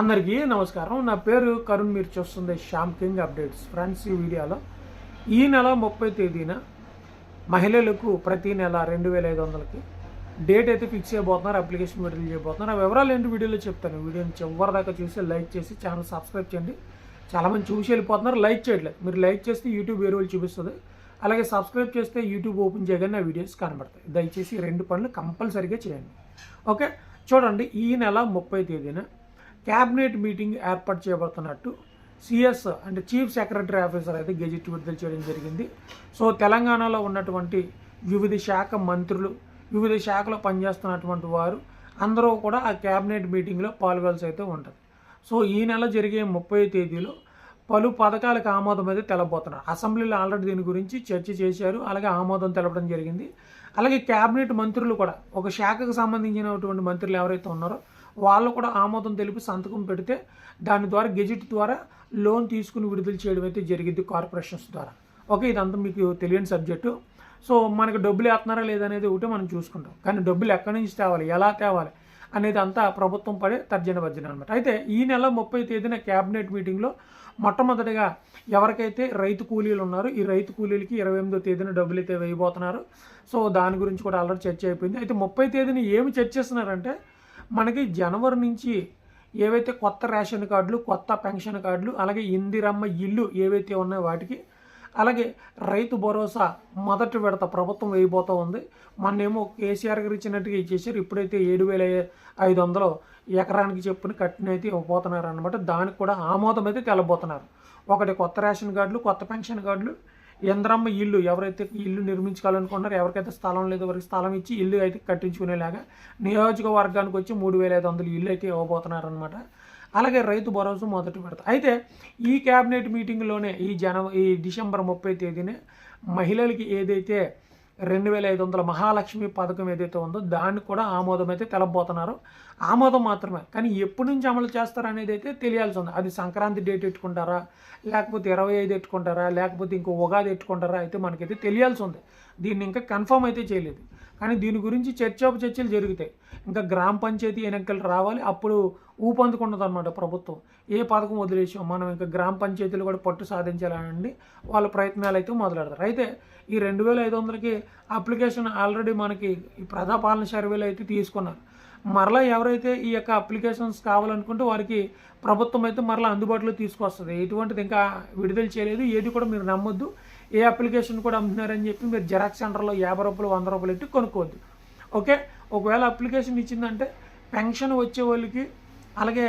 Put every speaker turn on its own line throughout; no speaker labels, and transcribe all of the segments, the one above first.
అందరికీ నమస్కారం. నా పేరు కరుణ్ మీరు చూస్తుంది శ్యామ్ కింగ్ అప్డేట్స్. ఫ్రెండ్స్ ఈ వీడియోలో ఈ నెల ముప్పై తేదీన మహిళలకు ప్రతి నెల రెండు వేల ఐదు వందలకి డేట్ అయితే ఫిక్స్ చేయబోతున్నారు అప్లికేషన్ విడుదల చేయబోతున్నారు. ఆ వివరాలు ఏంటి వీడియోలో చెప్తాను. వీడియోని చివరి దాకా చూసి లైక్ చేసి ఛానల్ సబ్స్క్రైబ్ చేయండి. చాలామంది చూసి వెళ్ళిపోతున్నారు లైక్ చేయట్లేదు. మీరు లైక్ చేస్తే యూట్యూబ్ వేరే వాళ్ళు చూపిస్తుంది. అలాగే సబ్స్క్రైబ్ చేస్తే యూట్యూబ్ ఓపెన్ చేయగానే నా వీడియోస్ కనబడతాయి. దయచేసి రెండు పనులు కంపల్సరీగా చేయండి. ఓకే చూడండి ఈ నెల ముప్పై తేదీన క్యాబినెట్ మీటింగ్ ఏర్పాటు చేయబడుతున్నట్టు సిఎస్ అంటే చీఫ్ సెక్రటరీ ఆఫీసర్ అయితే గెజిట్ విడుదల చేయడం జరిగింది. సో తెలంగాణలో ఉన్నటువంటి వివిధ శాఖ మంత్రులు వివిధ శాఖలో పనిచేస్తున్నటువంటి వారు అందరూ కూడా ఆ క్యాబినెట్ మీటింగ్లో పాల్గొనాల్సి అయితే ఉంటుంది. సో ఈ నెల జరిగే ముప్పై తేదీలో పలు పథకాలకు ఆమోదం అయితే తెలబోతున్నారు. అసెంబ్లీలో ఆల్రెడీ దీని గురించి చర్చ చేశారు. అలాగే ఆమోదం తెలపడం జరిగింది. అలాగే క్యాబినెట్ మంత్రులు కూడా ఒక శాఖకు సంబంధించినటువంటి మంత్రులు ఎవరైతే ఉన్నారో వాళ్ళు కూడా ఆమోదం తెలిపి సంతకం పెడితే దాని ద్వారా గెజిట్ ద్వారా లోన్ తీసుకుని విడుదల చేయడం అయితే జరిగింది కార్పొరేషన్స్ ద్వారా. ఓకే ఇదంతా మీకు తెలియని సబ్జెక్టు. సో మనకి డబ్బులు వేస్తున్నారా లేదనేది ఒకటి మనం చూసుకుంటాం. కానీ డబ్బులు ఎక్కడి నుంచి తేవాలి ఎలా తేవాలి అనేది అంతా ప్రభుత్వం పడే తర్జన భర్జన అనమాట అయితే ఈ నెల ముప్పై తేదీన క్యాబినెట్ మీటింగ్లో మొట్టమొదటిగా ఎవరికైతే రైతు కూలీలు ఉన్నారో ఈ రైతు కూలీలకి ఇరవై ఎనిమిదో తేదీన డబ్బులు అయితే వేయబోతున్నారు. సో దాని గురించి కూడా ఆల్రెడీ చర్చ అయిపోయింది. అయితే ముప్పై తేదీన ఏమి చర్చిస్తున్నారంటే మనకి జనవరి నుంచి ఏవైతే కొత్త రేషన్ కార్డులు కొత్త పెన్షన్ కార్డులు అలాగే ఇందిరమ్మ ఇల్లు ఏవైతే ఉన్నాయో వాటికి అలాగే రైతు భరోసా మొదటి విడత ప్రభుత్వం వేయబోతూ ఉంది. మొన్నేమో కేసీఆర్ గారు ఇచ్చినట్టుగా ఇచ్చేసారు ఇప్పుడైతే ఏడు వేల ఐదు వందలు ఎకరానికి చెప్పుని కట్టినైతే ఇవ్వబోతున్నారు అనమాట దానికి కూడా ఆమోదం అయితే తెలబోతున్నారు. ఒకటి కొత్త రేషన్ కార్డులు కొత్త పెన్షన్ కార్డులు ఇంద్రమ్మ ఇల్లు ఎవరైతే ఇల్లు నిర్మించుకోవాలనుకుంటున్నారో ఎవరికైతే స్థలం లేదో వారికి స్థలం ఇచ్చి ఇల్లు అయితే కట్టించుకునేలాగా నియోజకవర్గానికి వచ్చి మూడు వేల ఐదు వందలు ఇల్లు అయితే ఇవ్వబోతున్నారనమాట అలాగే రైతు భరోసా మొదటి పెడతా అయితే ఈ క్యాబినెట్ మీటింగ్లోనే ఈ జనవరి ఈ డిసెంబర్ ముప్పై తేదీనే మహిళలకి ఏదైతే రెండు వేల ఐదు వందల మహాలక్ష్మి పథకం ఏదైతే ఉందో దాన్ని కూడా ఆమోదం అయితే తెలబోతున్నారు. ఆమోదం మాత్రమే. కానీ ఎప్పటి నుంచి అమలు చేస్తారు అనేది అయితే తెలియాల్సి ఉంది. అది సంక్రాంతి డేట్ పెట్టుకుంటారా? లేకపోతే ఇరవై ఐదు పెట్టుకుంటారా? లేకపోతే ఇంకో ఉగాది పెట్టుకుంటారా? అయితే మనకైతే తెలియాల్సి ఉంది. దీన్ని ఇంకా కన్ఫర్మ్ అయితే చేయలేదు. కానీ దీని గురించి చర్చోప చర్చలు జరుగుతాయి. ఇంకా గ్రామ పంచాయతీ ఎన్నికలు రావాలి అప్పుడు ఊపందుకున్నది అనమాట ప్రభుత్వం. ఏ పథకం వదిలేసాం మనం ఇంకా గ్రామ పంచాయతీలు కూడా పట్టు సాధించాలని వాళ్ళ ప్రయత్నాలు అయితే మొదలెడతారు. అయితే ఈ రెండు వేల ఐదు వందలకి అప్లికేషన్ ఆల్రెడీ మనకి ఈ ప్రజాపాలన సర్వేలు అయితే తీసుకున్నారు. మరలా ఎవరైతే ఈ యొక్క అప్లికేషన్స్ కావాలనుకుంటే వారికి ప్రభుత్వం అయితే మరలా అందుబాటులో తీసుకొస్తుంది. ఎటువంటిది ఇంకా విడుదల చేయలేదు. ఏది కూడా మీరు నమ్మొద్దు. ఏ అప్లికేషన్ కూడా అమ్ముతున్నారని చెప్పి మీరు జెరాక్స్ సెంటర్లో యాభై రూపాయలు వంద రూపాయలు పెట్టి కొనుక్కోవద్దు. ఓకే? ఒకవేళ అప్లికేషన్ ఇచ్చిందంటే పెన్షన్ వచ్చే వాళ్ళకి అలాగే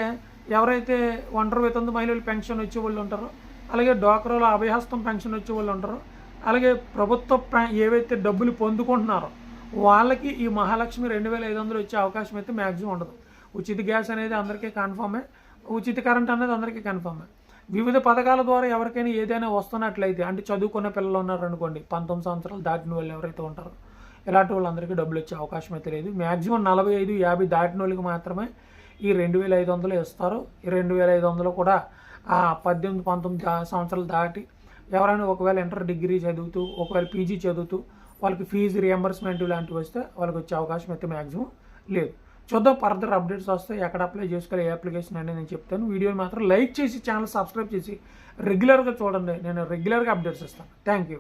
ఎవరైతే ఒంటరి వితంతు మహిళలు పెన్షన్ వచ్చే వాళ్ళు ఉంటారో అలాగే డోక్రాలో అభయహస్తం పెన్షన్ వచ్చే వాళ్ళు ఉంటారో అలాగే ప్రభుత్వ పె- ఏవైతే డబ్బులు పొందుకుంటున్నారో వాళ్ళకి ఈ మహాలక్ష్మి రెండు వేల ఐదు వందలు వచ్చే అవకాశం అయితే మ్యాక్సిమం ఉండదు. ఉచిత గ్యాస్ అనేది అందరికీ కన్ఫర్మే ఉచిత కరెంట్ అనేది అందరికీ కన్ఫర్మే వివిధ పథకాల ద్వారా ఎవరికైనా ఏదైనా వస్తున్నట్లయితే అంటే చదువుకున్న పిల్లలు ఉన్నారు అనుకోండి పంతొమ్మిది సంవత్సరాలు దాటిన వాళ్ళు ఎవరైతే ఉంటారో ఇలాంటి వాళ్ళందరికీ డబ్బులు వచ్చే అవకాశం అయితే లేదు. మ్యాక్సిమం నలభై ఐదు యాభై దాటిన వాళ్ళకి మాత్రమే ఈ రెండు వేల ఐదు వందలు ఇస్తారు. ఈ రెండు వేల ఐదు వందలు కూడా ఆ పద్దెనిమిది పంతొమ్మిది సంవత్సరాలు దాటి ఎవరైనా ఒకవేళ ఇంటర్ డిగ్రీ చదువుతూ ఒకవేళ పీజీ చదువుతూ వాళ్ళకి ఫీజు రియంబర్స్మెంట్ ఇలాంటివి వస్తే వాళ్ళకి వచ్చే అవకాశం అయితే మ్యాక్సిమం లేదు. చూద్దాం ఫర్దర్ అప్డేట్స్ వస్తాయి. ఎక్కడ అప్లై చేసుకోవాలి ఏ అప్లికేషన్ అనేది నేను చెప్తాను. వీడియోని మాత్రం లైక్ చేసి ఛానల్ సబ్స్క్రైబ్ చేసి రెగ్యులర్గా చూడండి. నేను రెగ్యులర్గా అప్డేట్స్ ఇస్తాను. Thank you